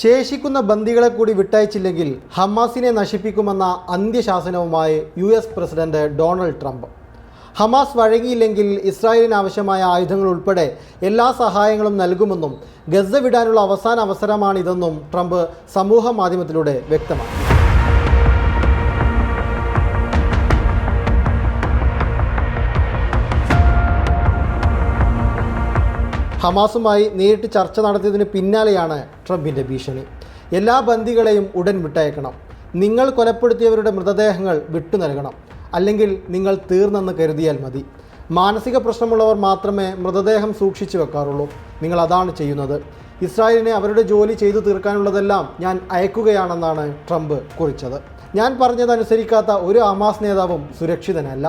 ശേഷിക്കുന്ന ബന്ദികളെ കൂടി വിട്ടയച്ചില്ലെങ്കിൽ ഹമാസിനെ നശിപ്പിക്കുമെന്ന അന്ത്യശാസനവുമായി U S president Donald Trump. Hamas വഴങ്ങിയില്ലെങ്കിൽ ഇസ്രായേലിന് ആവശ്യമായ ആയുധങ്ങൾ ഉൾപ്പെടെ എല്ലാ സഹായങ്ങളും നൽകുമെന്നും ഗസ വിടാനുള്ള അവസാന അവസരമാണിതെന്നും ട്രംപ് സമൂഹ മാധ്യമത്തിലൂടെ വ്യക്തമാക്കി. ഹമാസുമായി നേരിട്ട് ചർച്ച നടത്തിയതിന് പിന്നാലെയാണ് ട്രംപിന്റെ ഭീഷണി. എല്ലാ ബന്ദികളെയും ഉടൻ വിട്ടയക്കണം. നിങ്ങൾ കൊലപ്പെടുത്തിയവരുടെ മൃതദേഹങ്ങൾ വിട്ടു നൽകണം. അല്ലെങ്കിൽ നിങ്ങൾ തീർന്നെന്ന് കരുതിയാൽ മതി. മാനസിക പ്രശ്നമുള്ളവർ മാത്രമേ മൃതദേഹം സൂക്ഷിച്ചു വെക്കാറുള്ളൂ. നിങ്ങൾ അതാണ് ചെയ്യുന്നത്. ഇസ്രായേലിനെ അവരുടെ ജോലി ചെയ്തു തീർക്കാനുള്ളതെല്ലാം ഞാൻ അയക്കുകയാണെന്നാണ് ട്രംപ് കുറിച്ചത്. ഞാൻ പറഞ്ഞതനുസരിക്കാത്ത ഒരു ഹമാസ് നേതാവും സുരക്ഷിതനല്ല.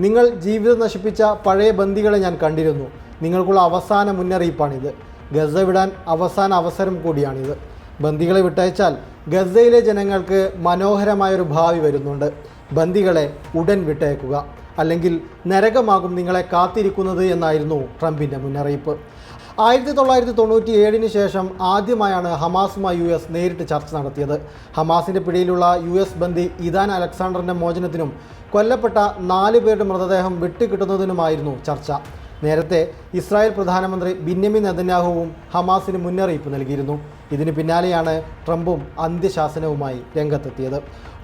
നിങ്ങൾ ജീവിതം നശിപ്പിച്ച പഴയ ബന്ദികളെ ഞാൻ കണ്ടിരുന്നു. നിങ്ങൾക്കുള്ള അവസാന മുന്നറിയിപ്പാണിത്. ഗസ വിടാൻ അവസാന അവസരം കൂടിയാണിത്. ബന്ദികളെ വിട്ടയച്ചാൽ ഗസയിലെ ജനങ്ങൾക്ക് മനോഹരമായൊരു ഭാവി വരുന്നുണ്ട്. ബന്ദികളെ ഉടൻ വിട്ടയക്കുക. അല്ലെങ്കിൽ നരകമാകും നിങ്ങളെ കാത്തിരിക്കുന്നത് എന്നായിരുന്നു ട്രംപിന്റെ മുന്നറിയിപ്പ്. ആയിരത്തി തൊള്ളായിരത്തി തൊണ്ണൂറ്റി ഏഴിന് ശേഷം ആദ്യമായാണ് ഹമാസുമായി യു എസ് നേരിട്ട് ചർച്ച നടത്തിയത്. ഹമാസിന്റെ പിടിയിലുള്ള യു എസ് ബന്ദി ഇദാൻ അലക്സാണ്ടറിന്റെ മോചനത്തിനും കൊല്ലപ്പെട്ട നാല് പേരുടെ മൃതദേഹം വിട്ടുകിട്ടുന്നതിനുമായിരുന്നു ചർച്ച. നേരത്തെ ഇസ്രായേൽ പ്രധാനമന്ത്രി ബിന്യമിൻ നെതന്യാഹുവും ഹമാസിന് മുന്നറിയിപ്പ് നൽകിയിരുന്നു. ഇതിന് പിന്നാലെയാണ് ട്രംപും അന്ത്യശാസനവുമായി രംഗത്തെത്തിയത്.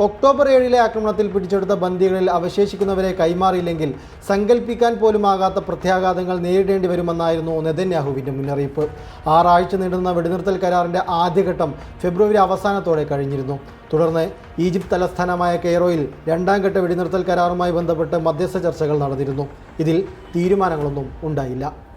ഒക്ടോബർ ഏഴിലെ ആക്രമണത്തിൽ പിടിച്ചെടുത്ത ബന്ദികളിൽ അവശേഷിക്കുന്നവരെ കൈമാറിയില്ലെങ്കിൽ സങ്കല്പിക്കാൻ പോലുമാകാത്ത പ്രത്യാഘാതങ്ങൾ നേരിടേണ്ടി വരുമെന്നായിരുന്നു നെതന്യാഹുവിന്റെ മുന്നറിയിപ്പ്. ആറാഴ്ച നീണ്ടുന്ന വെടിനിർത്തൽ കരാറിന്റെ ആദ്യഘട്ടം ഫെബ്രുവരി അവസാനത്തോടെ കഴിഞ്ഞിരുന്നു. തുടർന്ന് ഈജിപ്ത് തലസ്ഥാനമായ കെയ്റോയിൽ രണ്ടാം ഘട്ട വെടിനിർത്തൽ കരാറുമായി ബന്ധപ്പെട്ട് മധ്യസ്ഥ ചർച്ചകൾ നടന്നിരുന്നു. ഇതിൽ തീരുമാനങ്ങളൊന്നും ഉണ്ടായില്ല.